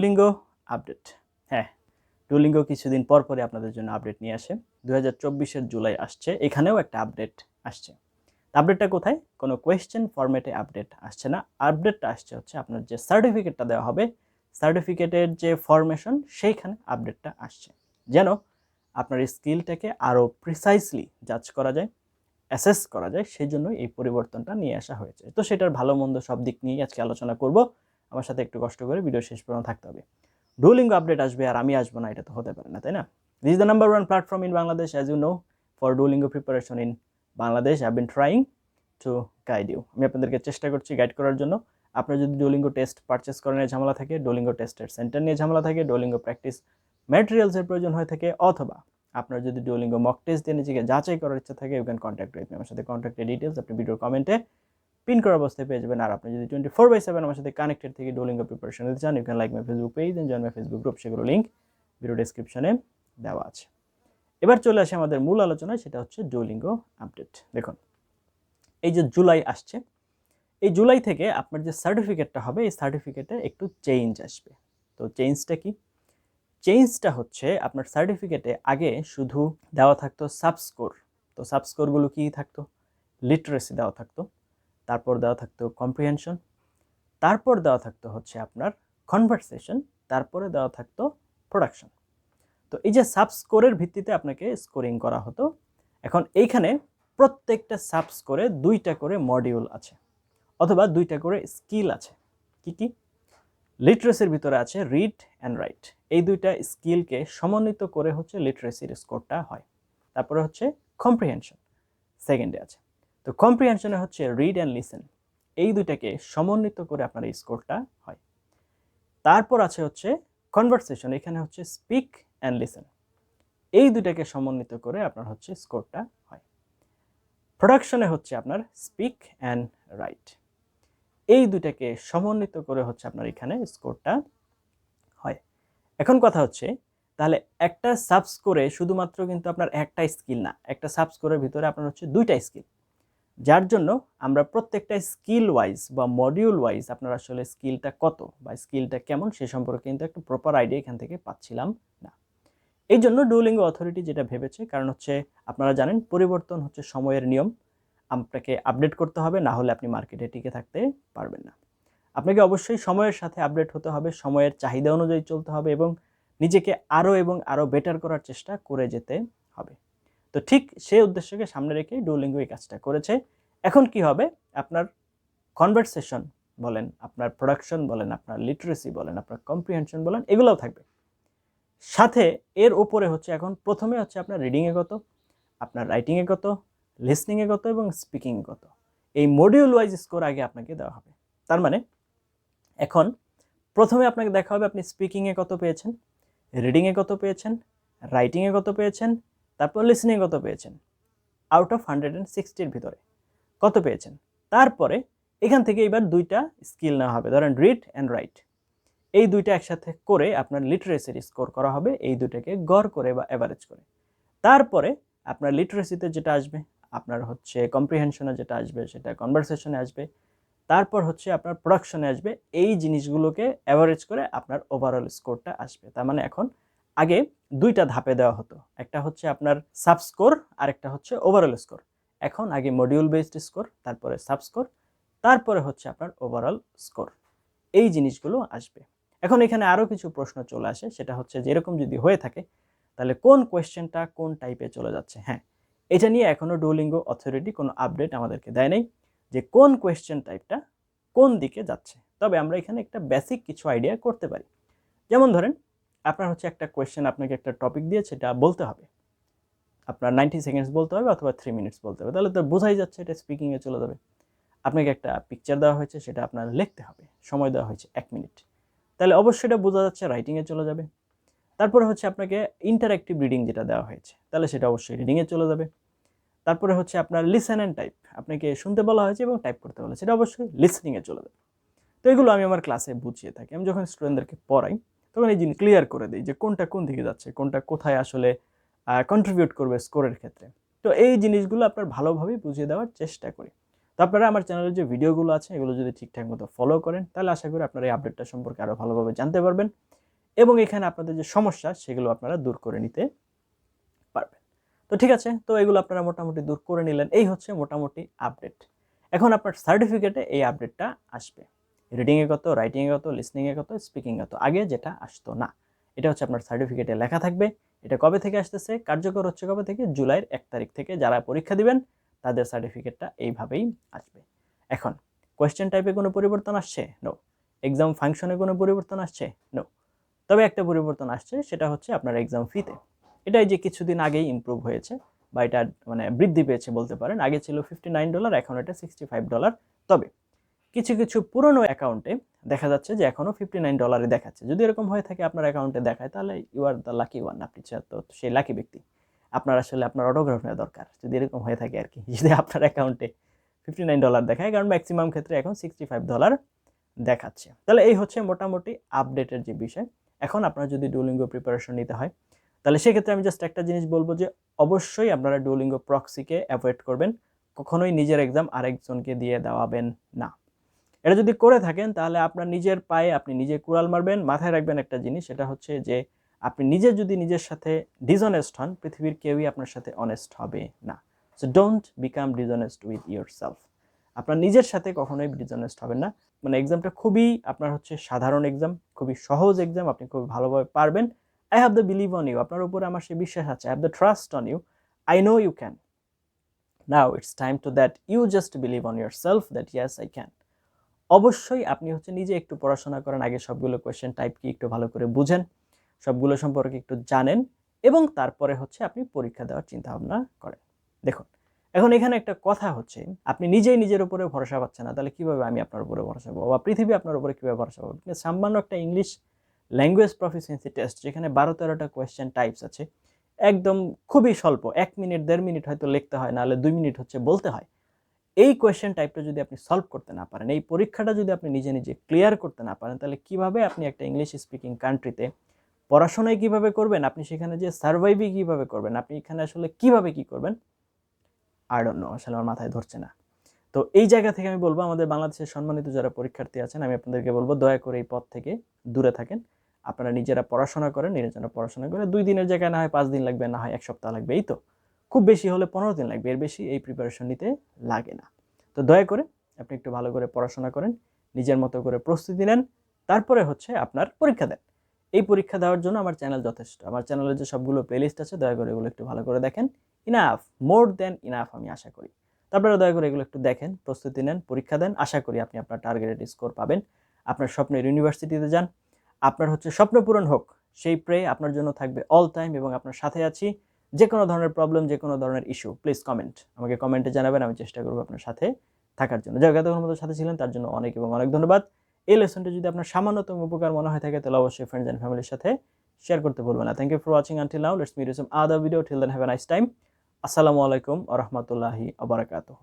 Duolingo update হ্যাঁ Duolingo কিছুদিন পর পরে আপনাদের জন্য আপডেট নিয়ে আসে। দু হাজার জুলাই আসছে, এখানেও একটা আপডেট আসছে। আপডেটটা কোথায়? কোনো কোয়েশ্চেন ফরম্যাটে আপডেট আসছে না। আপডেটটা আসছে হচ্ছে আপনার যে সার্টিফিকেটটা দেওয়া হবে সার্টিফিকেটের যে ফরমেশন সেইখানে আপডেটটা আসছে। যেন আপনার স্কিলটাকে আরও প্রিসাইসলি জাজ করা যায় অ্যাসেস করা যায় সেই জন্য এই পরিবর্তনটা নিয়ে আসা হয়েছে। তো সেটার ভালো মন্দ সব দিক নিয়েই আজকে আলোচনা করব। আমার সাথে একটু কষ্ট করে ভিডিও শেষ পর্যন্ত থাকতে হবে। ডুলিঙ্গো আপডেট আসবে আর আমি আসব না, এটা তো হতে পারে না, তাই না? This the number one platform in Bangladesh as you know for Duolingo preparation in Bangladesh I been trying to guide you আমি আপনাদেরকে চেষ্টা করছি গাইড করার জন্য। আপনার যদি ডোলিঙ্গো টেস্ট পারচেস করার ঝামেলা থাকে ডোলিঙ্গো টেস্টের সেন্টার নিয়ে ঝামেলা থাকে ডোলিঙ্গো প্র্যাকটিস ম্যাটেরিয়ালসের প্রয়োজন হয়ে থাকে, অথবা আপনার যদি ডোলিঙ্গো মক টেস্ট দিয়ে নিজেকে যাচাই করার ইচ্ছা থাকে ইউ ক্যান কন্ট্যাক্ট উইথ আমার সাথে কন্ট্যাক্টের ডিটেলস আপনি ভিডিওর কমেন্টে পিন করা অবস্থায় পেয়ে যাবেন। আর আপনি যদি টোয়েন্টি ফোর বাই সেভেন আমার সাথে কানেক্টেড থেকে ডোলিঙ্গো প্রিপারেশন নিতে চান you can like my Facebook page and join my Facebook group সেগুলো লিঙ্ক ভিডিও ডেসক্রিপশনে দেওয়া আছে। এবার চলে আসে আমাদের মূল আলোচনায়, সেটা হচ্ছে ডোলিঙ্গো আপডেট দেখুন, এই যে জুলাই আসছে, এই জুলাই থেকে আপনার যে সার্টিফিকেটটা হবে, এই সার্টিফিকেটে একটু চেঞ্জ আসবে। তো চেঞ্জটা কি? চেঞ্জটা হচ্ছে আপনার সার্টিফিকেটে আগে শুধু দেওয়া থাকতো সাবস্কোর তো সাবস্কোরগুলো কী থাকতো? লিটারেসি দেওয়া থাকতো। তারপর দেওয়া থাকতো কম্প্রিহেনশন তারপর দেওয়া থাকতো হচ্ছে আপনার কনভারসেশন তারপরে দেওয়া থাকতো প্রোডাকশন তো এই যে সাবস্কোরের ভিত্তিতে আপনাকে স্কোরিং করা হতো, এখন এইখানে প্রত্যেকটা সাবস্কোরে দুইটা করে মডিউল আছে, অথবা দুইটা করে স্কিল আছে। কি কি? লিটারেসির ভিতরে আছে রিড অ্যান্ড রাইট এই দুইটা স্কিলকে সমন্বিত করে হচ্ছে লিটারেসির স্কোরটা হয়। তারপরে হচ্ছে কম্প্রিহেনশন সেকেন্ডে আছে তো কম্প্রিহেনশনে হচ্ছে রিড অ্যান্ড লিসেন এই দুইটাকে সমন্বিত করে আপনার এই স্কোরটা হয়। তারপর আছে হচ্ছে কনভারসেশন এখানে হচ্ছে স্পিক অ্যান্ড লিসেন এই দুইটাকে সমন্বিত করে আপনার হচ্ছে স্কোরটা হয়। প্রোডাকশনে হচ্ছে আপনার স্পিক অ্যান্ড রাইট এই দুটাকে সমন্বিত করে হচ্ছে আপনার এখানে স্কোরটা হয়। এখন কথা হচ্ছে, তাহলে একটা সাবস্কোরে শুধুমাত্র কিন্তু আপনার একটা স্কিল না, একটা সাবস্কোরের ভিতরে আপনার হচ্ছে দুইটা স্কিল যার জন্য আমরা প্রত্যেকটা স্কিল ওয়াইজ বা মডিউল ওয়াইজ আপনার আসলে স্কিলটা কত বা স্কিলটা কেমন সে সম্পর্কে কিন্তু একটা প্রপার আইডিয়া এখান থেকে পাচ্ছিলাম না। এই জন্য ডুলিঙ্গো অথরিটি যেটা ভেবেছে, কারণ হচ্ছে আপনারা জানেন পরিবর্তন হচ্ছে সময়ের নিয়ম। আপনাকে আপডেট করতে হবে, না হলে আপনি মার্কেটে টিকে থাকতে পারবেন না। আপনাকে অবশ্যই সময়ের সাথে আপডেট হতে হবে, সময়ের চাহিদা অনুযায়ী চলতে হবে এবং নিজেকে আরও এবং আরও বেটার করার চেষ্টা করে যেতে হবে। তো ঠিক সেই উদ্দেশ্যকে সামনে রেখে ডুলিঙ্গো এই কাজটা করেছে। এখন কি হবে? আপনার কনভারসেশন বলেন, আপনার প্রোডাকশন বলেন, আপনার লিটারেসি বলেন, আপনার কম্প্রিহেনশন বলেন, এগুলোও থাকবে। সাথে এর ওপরে হচ্ছে এখন প্রথমে হচ্ছে আপনার রিডিংয়ে কত, আপনার রাইটিংয়ে কত লিসনিংয়ে কত এবং স্পিকিংয়ে কত। এই মডিউল ওয়াইজ স্কোর আগে আপনাকে দেওয়া হবে। তার মানে এখন প্রথমে আপনাকে দেখা হবে আপনি স্পিকিংয়ে কত পেয়েছেন রিডিংয়ে কত পেয়েছেন রাইটিংয়ে কত পেয়েছেন তারপর লিসনিংয়ে কত পেয়েছেন? আউট অফ হান্ড্রেড অ্যান্ড সিক্সটির ভিতরে কত পেয়েছেন? তারপরে এখান থেকে এবার দুইটা স্কিল নেওয়া হবে, ধরেন রিড অ্যান্ড রাইট এই দুইটা একসাথে করে আপনার লিটারেসির স্কোর করা হবে, এই দুইটাকে গড় করে বা অ্যাভারেজ করে। তারপরে আপনার লিটারেসিতে যেটা আসবে, আপনার হচ্ছে কম্প্রিহেনশনে যেটা আসবে, সেটা কনভারসেশনে আসবে। তারপর হচ্ছে আপনার প্রোডাকশনে আসবে, এই জিনিসগুলোকে অ্যাভারেজ করে আপনার ওভারঅল স্কোরটা আসবে। তার মানে এখন আগে দুইটা ধাপে দেওয়া হতো। একটা হচ্ছে আপনার সাবস্কোর আর একটা হচ্ছে ওভারঅল স্কোর এখন আগে মডিউল বেসড স্কোর তারপরে সাবস্কোর তারপরে হচ্ছে আপনার ওভারঅল স্কোর এই জিনিসগুলো আসবে। এখন এখানে আরও কিছু প্রশ্ন চলে আসে, সেটা হচ্ছে যে এরকম যদি হয়ে থাকে, তাহলে কোন কোয়েশ্চেনটা কোন টাইপে চলে যাচ্ছে? হ্যাঁ এটা নিয়ে এখনও ডুলিঙ্গো অথরিটি কোনো আপডেট আমাদেরকে দেয় নাই যে কোন কোয়েশ্চেন টাইপটা কোন দিকে যাচ্ছে। তবে আমরা এখানে একটা বেসিক কিছু আইডিয়া করতে পারি। যেমন ধরেন আপনার হচ্ছে একটা কোয়েশ্চেন আপনাকে একটা টপিক দিয়ে সেটা বলতে হবে। আপনার নাইনটি সেকেন্ডস বলতে হবে অথবা থ্রি মিনিটস বলতে হবে। তাহলে তো বোঝাই যাচ্ছে এটা স্পিকিংয়ে চলে যাবে। আপনাকে একটা পিকচার দেওয়া হয়েছে, সেটা আপনার লিখতে হবে। সময় দেওয়া হয়েছে এক মিনিট তাহলে অবশ্যই এটা বোঝা যাচ্ছে রাইটিংয়ে চলে যাবে। তারপরে হচ্ছে আপনাকে ইন্টারাক্টিভ রিডিং যেটা দেওয়া হয়েছে, তাহলে সেটা অবশ্যই রিডিংয়ে চলে যাবে। তারপরে হচ্ছে আপনার লিসেন অ্যান্ড টাইপ আপনাকে শুনতে বলা হয়েছে এবং টাইপ করতে বলা সেটা অবশ্যই লিসনিংয়ে চলে যাবে। তো এগুলো আমি আমার ক্লাসে বুঝিয়ে থাকি। আমি যখন স্টুডেন্টদেরকে পড়াই তখন এই জিনিস ক্লিয়ার করে দিই যে কোনটা কোন দিকে যাচ্ছে, কোনটা কোথায় আসলে কন্ট্রিবিউট করবে স্কোরের ক্ষেত্রে। তো এই জিনিসগুলো আপনার ভালোভাবেই বুঝিয়ে দেওয়ার চেষ্টা করি। তো আপনারা আমার চ্যানেলের যে ভিডিওগুলো আছে, এগুলো যদি ঠিকঠাক মতো ফলো করেন, তাহলে আশা করি আপনারা এই আপডেটটা সম্পর্কে আরও ভালোভাবে জানতে পারবেন এবং এখানে আপনাদের যে সমস্যা, সেগুলো আপনারা দূর করে নিতে পারবেন। তো ঠিক আছে, তো এগুলো আপনারা মোটামুটি দূর করে নিলেন। এই হচ্ছে মোটামুটি আপডেট এখন আপনার সার্টিফিকেটে এই আপডেটটা আসবে। রিডিংয়ে কত রাইটিংয়ে কত লিসনিংয়ে কত স্পিকিং কত, আগে যেটা আসতো না। এটা হচ্ছে আপনার সার্টিফিকেটে লেখা থাকবে। এটা কবে থেকে আসতেছে, কার্যকর হচ্ছে কবে থেকে, জুলাইয়ের এক তারিখ থেকে যারা পরীক্ষা দিবেন, তাদের সার্টিফিকেটটা এইভাবেই আসবে। এখন কোয়েশ্চেন টাইপে কোনো পরিবর্তন আসছে? নো এক্সাম ফাংশনে কোনো পরিবর্তন আসছে? নো তবে একটা পরিবর্তন আসছে, সেটা হচ্ছে আপনার এক্সাম ফিতে এটাই যে কিছুদিন আগেই ইমপ্রুভ হয়েছে, বা এটা মানে বৃদ্ধি পেয়েছে বলতে পারেন, আগে ছিল ফিফটি নাইন ডলার এখন এটা সিক্সটি ফাইভ ডলার তবে কিছু কিছু পুরনো অ্যাকাউন্টে দেখা যাচ্ছে যে এখনও ফিফটি নাইন ডলারে দেখাচ্ছে। যদি এরকম হয়ে থাকে আপনার অ্যাকাউন্টে দেখায়, তাহলে you are the lucky one আপনি তো সেই লাকি ব্যক্তি। আপনার আসলে আপনার অটোগ্রাফ নেওয়া দরকার। যদি এরকম হয়ে থাকে আর কি যদি আপনার অ্যাকাউন্টে ফিফটি নাইন ডলার দেখায়, কারণ ম্যাক্সিমাম ক্ষেত্রে এখন সিক্সটি ফাইভ ডলার দেখাচ্ছে। তাহলে এই হচ্ছে মোটামুটি আপডেটের যে বিষয়। এখন আপনার যদি ডুলিঙ্গো প্রিপারেশন নিতে হয়, তাহলে সেক্ষেত্রে আমি জাস্ট একটা জিনিস বলব যে, অবশ্যই আপনারা ডুলিঙ্গো প্রক্সিকে অ্যাভয়েড করবেন। কখনোই নিজের এক্সাম আরেকজনকে দিয়ে দেওয়াবেন না। এটা যদি করে থাকেন, তাহলে আপনার নিজের পায়ে আপনি নিজে কুড়াল মারবেন, মাথায় রাখবেন একটা জিনিস, সেটা হচ্ছে যে আপনি নিজে যদি নিজের সাথে ডিসঅনেস্ট হন, পৃথিবীর কেউই আপনার সাথে অনেস্ট হবে না। So don't become dishonest with yourself আপনার নিজের সাথে কখনোই ডিসঅনেস্ট হবেন না। মানে এক্সামটা খুবই আপনার হচ্ছে সাধারণ এক্সাম খুবই সহজ এক্সাম আপনি খুব ভালোভাবে পারবেন। I have the believe on you আপনার উপরে আমার সে বিশ্বাস আছে I have the trust on you I know you can now it's time to that you just believe on yourself that yes I can অবশ্যই আপনি হচ্ছে নিজে একটু পড়াশোনা করেন, আগে সবগুলো কোয়েশ্চেন টাইপ কি একটু ভালো করে বুঝেন, সবগুলো সম্পর্কে একটু জানেন এবং তারপরে হচ্ছে আপনি পরীক্ষা দেওয়ার চিন্তা ভাবনা করেন। দেখুন, এখন এখানে একটা কথা হচ্ছে, আপনি নিজেই নিজের উপরে ভরসা পাচ্ছেন না, তাহলে কীভাবে আমি আপনার উপরে ভরসা পাবো? বা পৃথিবী আপনার উপরে কীভাবে ভরসা পাবো? আপনি সামান্য একটা ইংলিশ ল্যাঙ্গুয়েজ প্রফিসিয়েন্সি টেস্ট যেখানে বারো তেরোটা কোয়েশ্চেন টাইপস আছে, একদম খুবই স্বল্প, এক মিনিট, দেড় মিনিট হয়তো লিখতে হয়, নাহলে দুই মিনিট হচ্ছে বলতে হয়। এই কোয়েশ্চেন টাইপটা যদি আপনি সলভ করতে না পারেন, এই পরীক্ষাটা যদি আপনি নিজে নিজে ক্লিয়ার করতে না পারেন, তাহলে কীভাবে আপনি একটা ইংলিশ স্পিকিং কান্ট্রিতে পড়াশোনায় কীভাবে করবেন? আপনি সেখানে যে সার্ভাইভই কীভাবে করবেন? আপনি এখানে আসলে কীভাবে কি করবেন? আর নো আসলে আমার মাথায় ধরছে না। তো এই জায়গা থেকে আমি বলব, আমাদের বাংলাদেশের সম্মানিত যারা পরীক্ষার্থী আছেন, আমি আপনাদেরকে বলব, দয়া করে এই পথ থেকে দূরে থাকেন। আপনারা নিজেরা পড়াশোনা করেন, নিজেরা পড়াশোনা করে, দুই দিনের জায়গায় না হয় পাঁচ দিন লাগবে, না হয় এক সপ্তাহ লাগবে, এই তো। খুব বেশি হলে পনেরো দিন লাগবে, এর বেশি এই প্রিপারেশন নিতে লাগে না। তো দয়া করে আপনি একটু ভালো করে পড়াশোনা করেন, নিজের মতো করে প্রস্তুতি নেন, তারপরে হচ্ছে আপনার পরীক্ষা দেন। এই পরীক্ষা দেওয়ার জন্য আমার চ্যানেল যথেষ্ট। আমার চ্যানেলে যে সবগুলো প্লেলিস্ট আছে, দয়া করে এগুলো একটু ভালো করে দেখেন। ইনাফ মোর দেন ইনাফ আমি আশা করি। তারপরে দয়া করে এগুলো একটু দেখেন, প্রস্তুতি নেন, পরীক্ষা দেন। আশা করি আপনি আপনার টার্গেটেড স্কোর পাবেন। আপনার স্বপ্নের ইউনিভার্সিটিতে যান। আপনার হচ্ছে স্বপ্ন পূরণ হোক, সেই প্রে আপনার জন্য থাকবে অল টাইম এবং আপনার সাথে আছি। যে কোনো ধরনের প্রবলেম যে কোনো ধরনের ইস্যু প্লিজ কমেন্ট আমাকে কমেন্টে জানাবেন, আমি চেষ্টা করব আপনার সাথে থাকার জন্য। যারা এতক্ষণ মতো সাথে ছিলেন, তার জন্য অনেক এবং অনেক ধন্যবাদ। এই লেসনটা যদি আপনার সামান্যতম উপকার মনে হয় থাকে, তাহলে অবশ্যই ফ্রেন্ডস অ্যান্ড ফ্যামিলির সাথে শেয়ার করতে ভুলবেন না। Thank you for watching until now let's meet some other video till then have a nice time আসসালামু আলাইকুম আ রহমতুল্লাহি আবরাকাতুহ